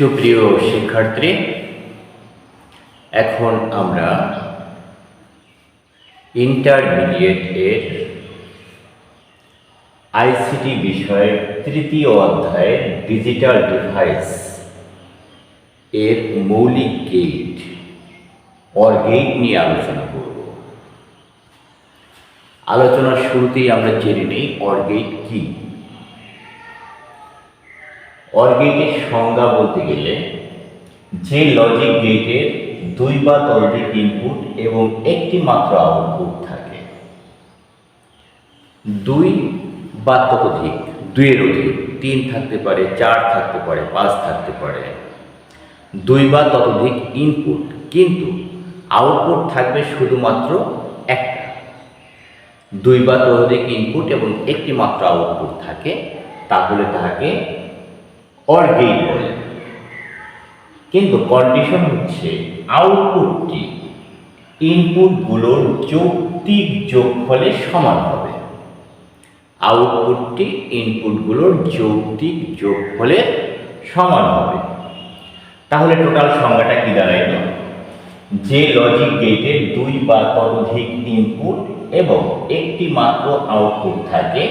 সুপ্রিয় শিক্ষার্থী, এখন আমরা ইন্টারমিডিয়েট এর আইসিটি বিষয়ের তৃতীয় অধ্যায়ের ডিজিটাল ডিভাইস এর মৌলিক গেট অর গেট নিয়ে আলোচনা করব। আলোচনার শুরুতেই আমরা জেনে নিই অর গেট কী। অর গেটের সংজ্ঞা বলতে গেলে, যে লজিক গেটের দুই বা ততোধিক ইনপুট এবং একটি মাত্র আউটপুট থাকে। দুই বা ততোধিক, দুইয়ের অধিক, তিন থাকতে পারে, চার থাকতে পারে, পাঁচ থাকতে পারে। দুই বা ততোধিক ইনপুট কিন্তু আউটপুট থাকবে শুধুমাত্র একটা। দুই বা ততোধিক ইনপুট এবং একটি মাত্র আউটপুট থাকে, তাহলে তাহাকে অর গেইন বলে কিন্তু কন্ডিশন হচ্ছে আউটপুটটি ইনপুটগুলোর যৌক্তিক যোগফলের সমান হবে। আউটপুটটি ইনপুটগুলোর যৌক্তিক যোগফলের সমান হবে। তাহলে টোটাল সংখ্যাটা কি দাঁড়াইল? যে লজিক গেটের দুই বা ততোধিক ইনপুট এবং একটি মাত্র আউটপুট থাকে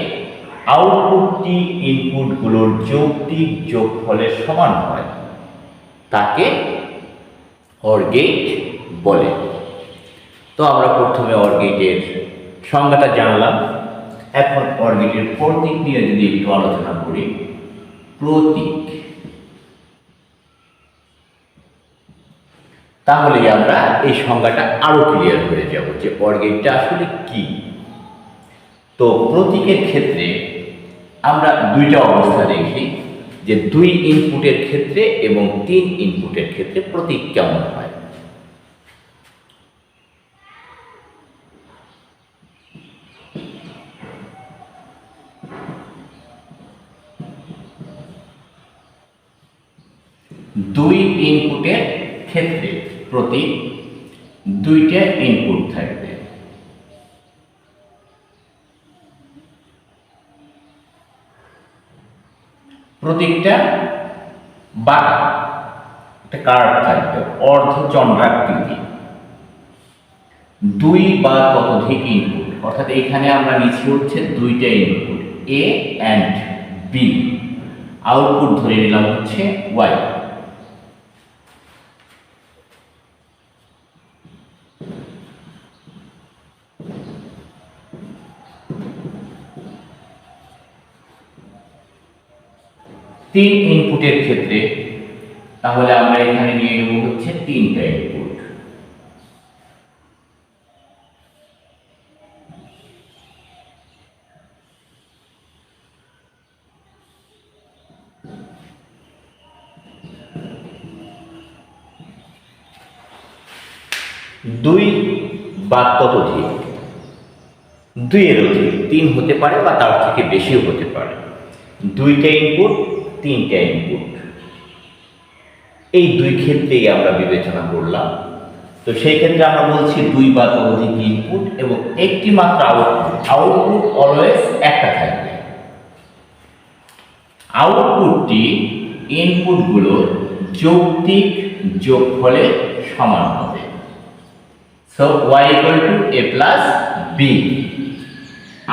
আউটপুটটি ইনপুটগুলোর যৌক্তিক যোগফলের সমান হয়, তাকে অর গেট বলে। তো আমরা প্রথমে অর গেটের সংজ্ঞাটা জানলাম। এখন অর গেটের প্রতীক নিয়ে যদি একটু আলোচনা করি, প্রতীক। তাহলে আমরা এই সংজ্ঞাটা আরও ক্লিয়ার হয়ে যাব যে অর গেটটা আসলে কি। তো প্রতীকের ক্ষেত্রে আমরা দুইটা অবস্থা দেখি যে দুই ইনপুটের ক্ষেত্রে এবং তিন ইনপুটের ক্ষেত্রে প্রতীক কেমন হয়? দুই ইনপুটের ক্ষেত্রে প্রতীক দুইটা ইনপুট থাকবে প্রতীকটা বাঁকা, একটা কার্ড থাকবে অর্ধচন্দ্রাকৃতি দুই বা ততোধিক ইনপুট অর্থাৎ এখানে আমরা নিচ্ছি হচ্ছে দুইটা input A and B output ধরে নিলাম হচ্ছে ওয়াই তিন ইনপুটের ক্ষেত্রে, তাহলে আমরা এখানে নিয়ে নেব হচ্ছে তিনটা ইনপুট দুই বা ততোধিক দুইয়ের অধিক তিন হতে পারে বা তার থেকে বেশিও হতে পারে। দুইটা ইনপুট তিনটা ইনপুট এই দুই ক্ষেত্রেই আমরা বিবেচনা করলাম। তো সেই ক্ষেত্রে আমরা বলছি দুই বা ততোধিক ইনপুট এবং একটি মাত্র আউটপুট আউটপুট অলওয়েজ একটা থাকবে। আউটপুটটি ইনপুটগুলোর যৌক্তিক যোগফলের সমান হবে। So Y equal to A plus B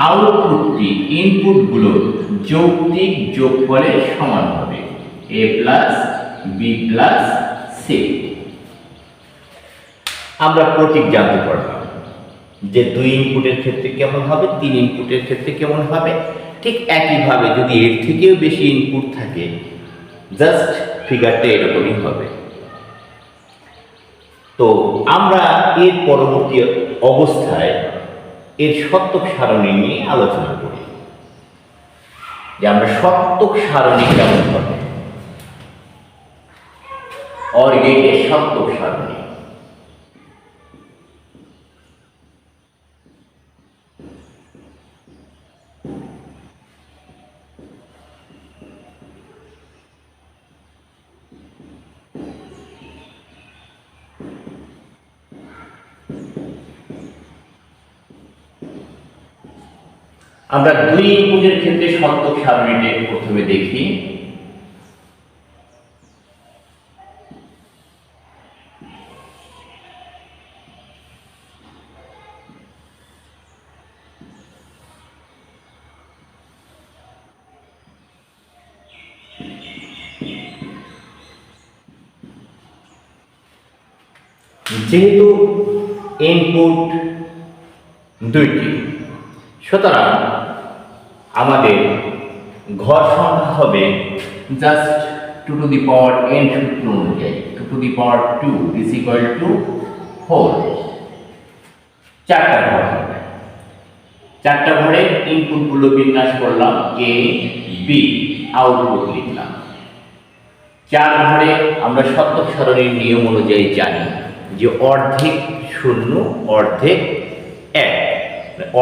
আউটপুটটি ইনপুটগুলোর যৌক্তিক যোগফলের সমান হবে। A plus B plus C আমরা প্রতীক জানতে পারলাম যে দুই ইনপুটের ক্ষেত্রে কেমন হবে, তিন ইনপুটের ক্ষেত্রে কেমন হবে। ঠিক একইভাবে যদি এর থেকেও বেশি ইনপুট থাকে জাস্ট ফিগারটা এরকমই হবে। তো আমরা এর পরবর্তী অবস্থায় এর সত্যক সারণী নিয়ে আলোচনা করি। যে আমরা সত্যক সারণী কেমন হবে? অর্গেটের সত্যক সারণী। আমরা দুই ইনপুটের ক্ষেত্রে সত্যক সারণীটি প্রথমে দেখি। যেহেতু ইনপুট দুইটি সুতরাং আমাদের ঘর সংখ্যা হবে just two to the power N সূত্র অনুযায়ী two to the power two is equal to four চারটা ঘর হবে। চারটা ঘরে ইনপুটগুলো বিন্যাস করলাম এ বি আউটপুট লিখলাম। চার ঘরে আমরা সত্যক সরণের নিয়ম অনুযায়ী জানি যে অর্ধেক শূন্য, অর্ধেক এক।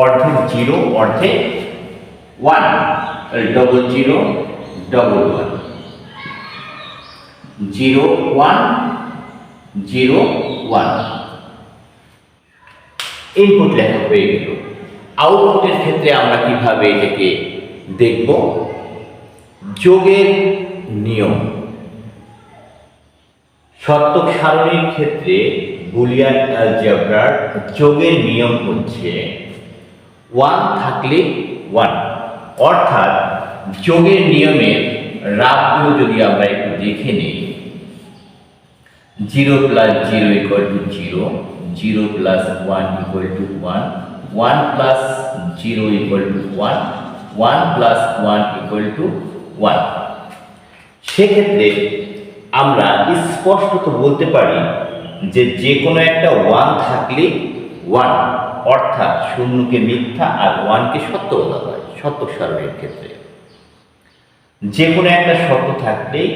অর্ধেক জিরো অর্ধেক one double zero double one zero one zero one input লেখা হয়ে গেল। আউটপুটের ক্ষেত্রে আমরা কীভাবে এটাকে দেখব? যোগের নিয়ম। সত্যক সারণীর ক্ষেত্রে বুলিয়ান অ্যালজেব্রার যোগের নিয়ম হচ্ছে ওয়ান থাকলে ওয়ান অর্থাৎ যোগের নিয়মের রাবগুলো যদি আমরা একটু দেখে নিই zero plus zero equal to zero zero plus one equal to one one plus zero equal to one one plus one equal to one সেক্ষেত্রে আমরা স্পষ্টত বলতে পারি যে যে কোনো একটা ওয়ান থাকলে ওয়ান অর্থাৎ শূন্যকে মিথ্যা আর ওয়ানকে সত্য বলা হয়। সত্য সারণীর ক্ষেত্রে। যে কোনো একটা সত্য থাকলেই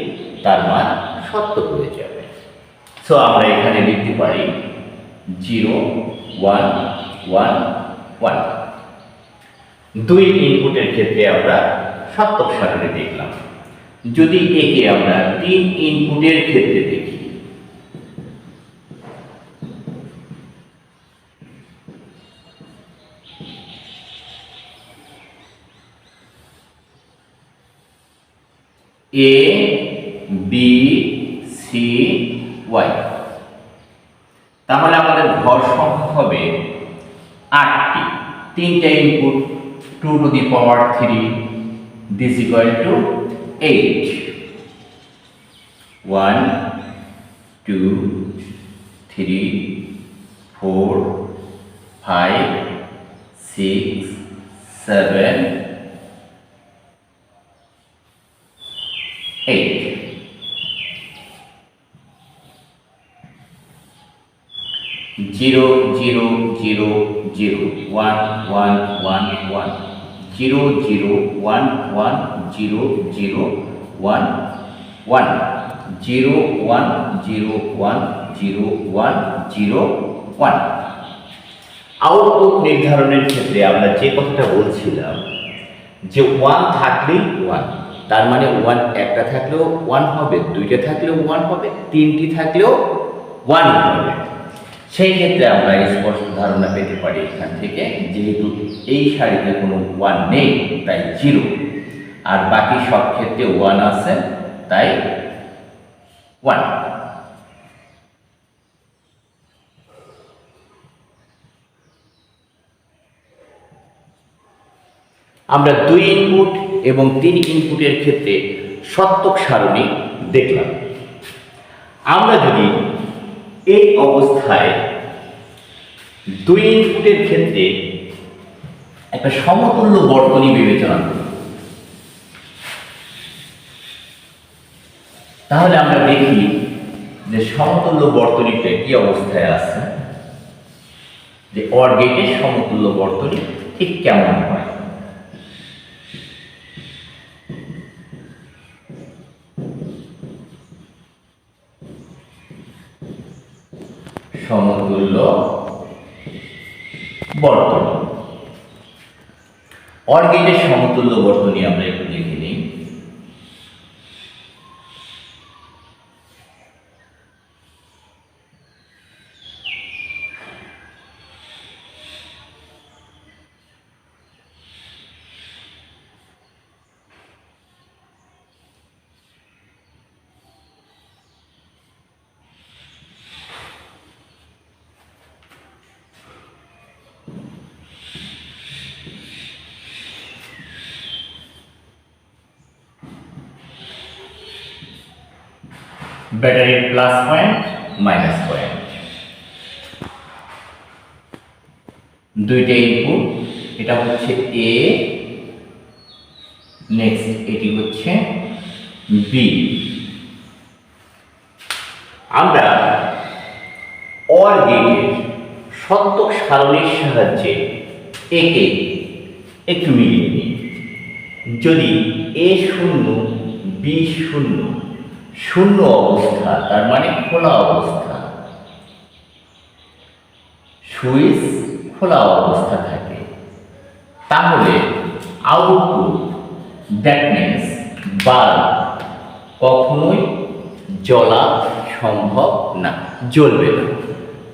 তার মান সত্য হয়ে যাবে। সো আমরা এখানে লিখতে পারি জিরো, ওয়ান ওয়ান ওয়ান। দুই ইনপুটের ক্ষেত্রে আমরা সত্য সারণী দেখলাম। যদি একে আমরা তিন ইনপুটের ক্ষেত্রে দেখি এ বি সি ওয়াই তাহলে আমাদের ঘর সংখ্যা হবে আটটি। তিনটা input two to the power three this equal to eight one two three four five six seven Zero, zero, zero, zero, one, one, one, one. Zero, zero, one, one, zero, zero, one, one. Zero, one, zero, one, zero, one, zero, one. Output নির্ধারণের ক্ষেত্রে আমরা যে কথাটা বলছিলাম যে one থাকলেই one তার মানে ওয়ান একটা থাকলেও ওয়ান হবে দুইটা থাকলেও ওয়ান হবে তিনটি থাকলেও ওয়ান হবে সেই ক্ষেত্রে আমরা স্পষ্ট ধারণা পেতে পারি এখান থেকে, যেহেতু এই সারিতে কোনো ওয়ান নেই, তাই জিরো আর বাকি সব ক্ষেত্রে ওয়ান আছে, তাই ওয়ান আমরা দুই ইনপুট এবং তিন ইনপুটের ক্ষেত্রে সত্যক সারণী দেখলাম। আমরা যদি এই অবস্থায় দুই ইনপুটের ক্ষেত্রে একটা সমতুল্য বর্তনী বিবেচনা তাহলে আমরা দেখি যে সমতুল্য বর্তনীটা কি অবস্থায় আছে, যে অর গেটের সমতুল্য বর্তনী ঠিক কেমন হয়? ব্যাটারির প্লাস পয়েন্ট মাইনাস পয়েন্ট দুইটা ইনপুট এটা হচ্ছে এ নেক্সট এটি হচ্ছে বি আমরা অর গেটের সত্যক সারণীর সাহায্যে একে একটু মিলিয়ে নিই। যদি এ শূন্য বি শূন্য শূন্য অবস্থা, তার মানে খোলা অবস্থা। সুইচ খোলা অবস্থা থাকে। তাহলে আউটপুট দ্যাট মিনস বাল্ব কখনোই জ্বলা সম্ভব না, জ্বলবে না।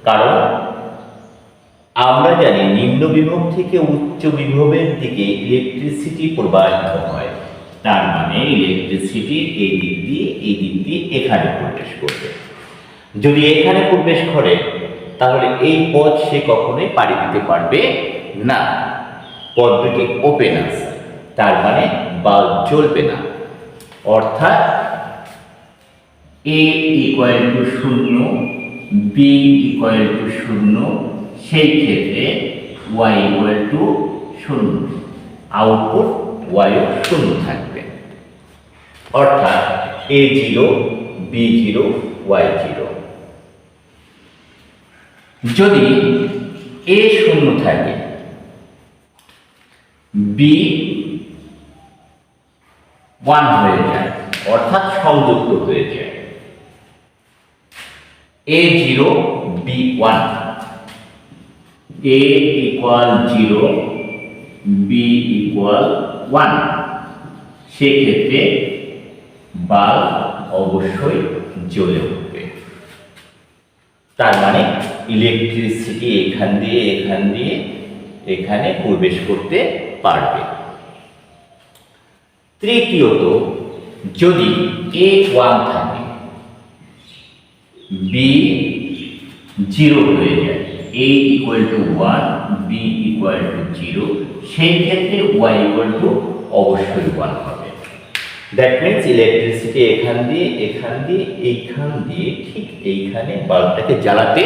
কারণ আমরা জানি নিম্ন বিভব থেকে উচ্চ বিভবের দিকে ইলেকট্রিসিটি প্রবাহিত হয়। তার মানে ইলেকট্রিসিটি এই দিক দিয়ে, এই দিক দিয়ে এখানে প্রবেশ করবে। যদি এখানে প্রবেশ করে, তাহলে এই পথ সে কখনোই পাড়ি দিতে পারবে না। পথটি ওপেন আছে, তার মানে বাল্ব জ্বলবে না। অর্থাৎ এ ইকুয়াল টু শূন্য বি ইকুয়াল টু শূন্য, সেই ক্ষেত্রে ওয়াই ইকুয়াল টু শূন্য। আউটপুট ওয়াইও শূন্য থাকবে অর্থাৎ A zero B zero Y zero যদি এ শূন্য থাকে বি ওয়ান হয়ে যায়, অর্থাৎ সংযুক্ত হয়ে যায়। A zero B one A equal zero B equal one সেক্ষেত্রে বাল্ব অবশ্যই জ্বলে উঠবে। তার মানে ইলেকট্রিসিটি এখান দিয়ে এখান দিয়ে, এখানে প্রবেশ করতে পারবে। তৃতীয়ত, যদি এ ওয়ান থাকে বি জিরো হয়ে যায় A equal to one B equal to zero সেই ক্ষেত্রে ওয়াই ইকুয়াল টু অবশ্যই ওয়ান হবে। দ্যাট মিনস ইলেকট্রিসিটি এখান দিয়ে এখান দিয়ে, এইখান দিয়ে, ঠিক এইখানে বাল্বটাকে জ্বালাতে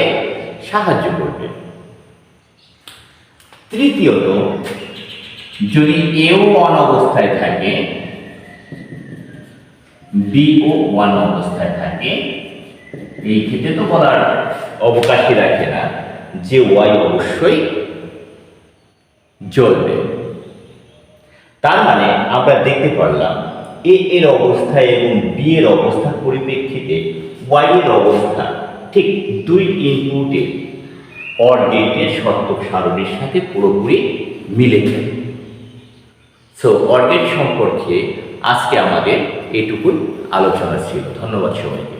সাহায্য করবে। তৃতীয়ত, যদি এও ওয়ান অবস্থায় থাকে, বিও ওয়ান অবস্থায় থাকে, এই ক্ষেত্রে তো বলার অবকাশই রাখে না যে ওয়াই অবশ্যই জ্বলবে। তার মানে আমরা দেখতে পারলাম এ এর অবস্থা এবং বি এর অবস্থার পরিপ্রেক্ষিতে ওয়াই এর অবস্থা ঠিক দুই ইনপুটে অর গেটের সত্যক সারণীর সাথে পুরোপুরি মিলে যায়। সো অর্গেট সম্পর্কে আজকে আমাদের এটুকুই আলোচনা ছিল। ধন্যবাদ সবাইকে।